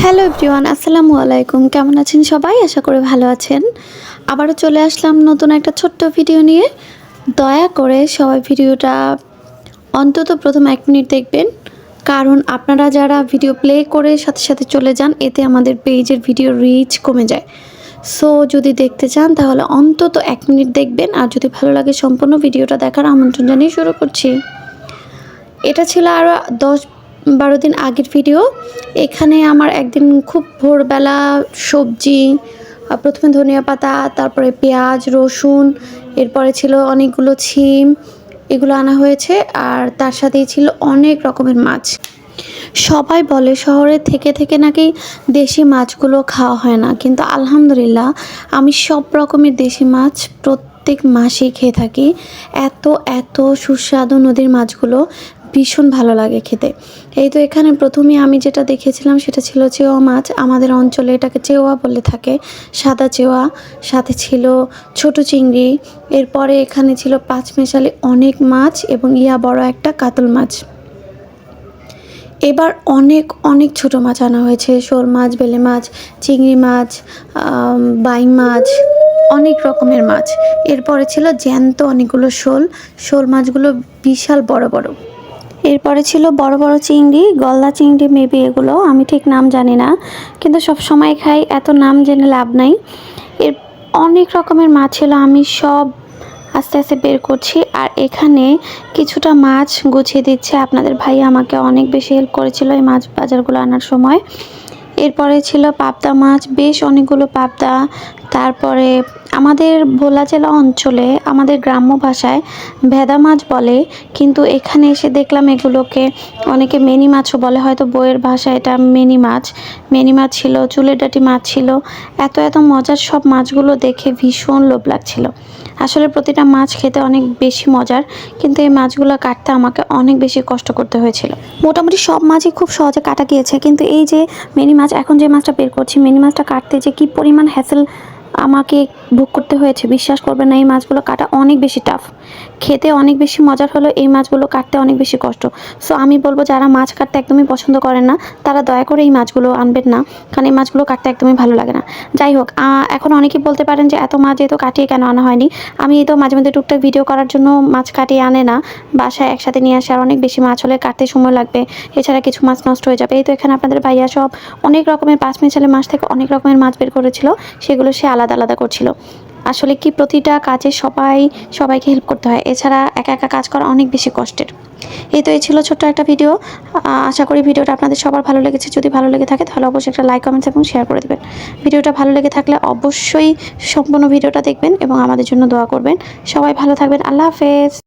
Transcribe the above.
Hello everyone, আসসালামু আলাইকুম। কেমন আছেন সবাই? আশা করে ভালো আছেন। আবারও চলে আসলাম নতুন একটা ছোট্ট ভিডিও নিয়ে। দয়া করে সবাই ভিডিওটা অন্তত প্রথম এক মিনিট দেখবেন। কারণ আপনারা যারা ভিডিও প্লে করে সাথে সাথে চলে যান, এতে আমাদের পেজের ভিডিও রিচ কমে যায়। সো যদি দেখতে চান, তাহলে অন্তত এক মিনিট দেখবেন। আর যদি ভালো লাগে, সম্পূর্ণ ভিডিওটা দেখার আমন্ত্রণ জানিয়ে শুরু করছি। এটা ছিল আরও দশ বারো দিন আগের ভিডিও এখানে আমার একদিন খুব ভোরবেলা সবজি প্রথমে ধনিয়া পাতা, তারপরে পেঁয়াজ, রসুন, এরপরে ছিল অনেকগুলো ছিম, এগুলো আনা হয়েছে। আর তার সাথেই ছিল অনেক রকমের মাছ। সবাই বলে শহরে থেকে থেকে নাকি দেশি মাছগুলো খাওয়া হয় না, কিন্তু আলহামদুলিল্লাহ আমি সব রকমের দেশি মাছ প্রত্যেক মাসেই খেয়ে থাকি। এত এত সুস্বাদু নদীর মাছগুলো ভীষণ ভালো লাগে খেতে। এই তো এখানে প্রথমে আমি যেটা দেখেছিলাম সেটা ছিল চেওয়া মাছ। আমাদের অঞ্চলে এটাকে চেওয়া বলে থাকে, সাদা চেওয়া। সাথে ছিল ছোট চিংড়ি। এরপরে এখানে ছিল পাঁচ মেশালি অনেক মাছ এবং ইয়া বড় একটা কাতল মাছ। এবার অনেক অনেক ছোট মাছ আনা হয়েছে। শোল মাছ, বেলে মাছ, চিংড়ি মাছ বাইং মাছ, অনেক রকমের মাছ। এরপরে ছিল জ্যান্ত অনেকগুলো শোল। শোল মাছগুলো বিশাল বড় বড়। এরপরে ছিল বড় বড় চিংড়ি, গলদা চিংড়ি, মেবি এগুলো, আমি ঠিক নাম জানি না। কিন্তু সব সময় খাই, এত নাম জেনে লাভ নাই। এর অনেক রকমের মাছ ছিল, আমি সব আস্তে আস্তে বের করছি। আর এখানে কিছুটা মাছ গুছিয়ে দিচ্ছে। আপনাদের ভাই আমাকে অনেক বেশি হেল্প করেছিল এই মাছ বাজারগুলো আনার সময়। এরপরে ছিল পাবদা মাছ, বেশ অনেকগুলো পাবদা। তারপরে আমাদের ভোলা জেলা অঞ্চলে, আমাদের গ্রাম্য ভাষায় ভেদা মাছ বলে, কিন্তু এখানে এসে দেখলাম এগুলোকে অনেকে মেনি মাছও বলে, হয়তো বইয়ের ভাষায় এটা মেনি মাছ। মেনি মাছ ছিল, চুলের ডাটি মাছ ছিল, এত এত মজার সব মাছগুলো দেখে ভীষণ লোভ লাগছিল। আসলে প্রতিটা মাছ খেতে অনেক বেশি মজার, কিন্তু এই মাছগুলো কাটতে আমাকে অনেক বেশি কষ্ট করতে হয়েছিল। মোটামুটি সব মাছই খুব সহজে কাটা গিয়েছে, কিন্তু এই যে মিনি মাছ, এখন যে মাছটা বের করছি, মিনি মাছটা কাটতে যে কি পরিমাণ হ্যাসেল আমাকে ভোগ করতে হয়েছে। বিশ্বাস করবে না, এই মাছগুলো কাটা অনেক বেশি টাফ খেতে অনেক বেশি মজার হলো এই মাছগুলো কাটতে অনেক বেশি কষ্ট। সো আমি বলব, যারা মাছ কাটতে একদমই পছন্দ করেন না, তারা দয়া করে এই মাছগুলো আনবেন না, কারণ এই মাছগুলো কাটতে একদমই ভালো লাগে না। যাই হোক এখন অনেকেই বলতে পারেন যে, এত মাছ যেহেতু কাটিয়ে কেন আনা হয়নি? আমি এই তো মাঝে মধ্যে টুকটাক ভিডিও করার জন্য মাছ কাটিয়ে আনে না। বাসায় একসাথে নিয়ে আসে, আর অনেক বেশি মাছ হলে কাটতে সময় লাগবে। এছাড়া কিছু মাছ নষ্ট হয়ে যাবে। এই তো এখানে আপনাদের ভাইয়া সব অনেক রকমের পাঁচ মেশালে মাছ থেকে অনেক রকমের মাছ বের করেছিল। সেগুলো সে আলাদা আলাদা আলাদা করছিল। আসলে কি প্রতিটা কাজে সবাই, সবাইকে হেল্প করতে হয়? এছাড়া একা একা কাজ করা অনেক বেশি কষ্টের। এই তো এই ছিল ছোট্ট একটা ভিডিও আশা করি ভিডিওটা আপনাদের সবার ভালো লেগেছে। যদি ভালো লেগে থাকে, তাহলে অবশ্যই একটা লাইক কমেন্টস এবং শেয়ার করে দেবেন। ভিডিওটা ভালো লেগে থাকলে অবশ্যই সম্পূর্ণ ভিডিওটা দেখবেন এবং আমাদের জন্য দোয়া করবেন। সবাই ভালো থাকবেন। আল্লাহ হাফেজ।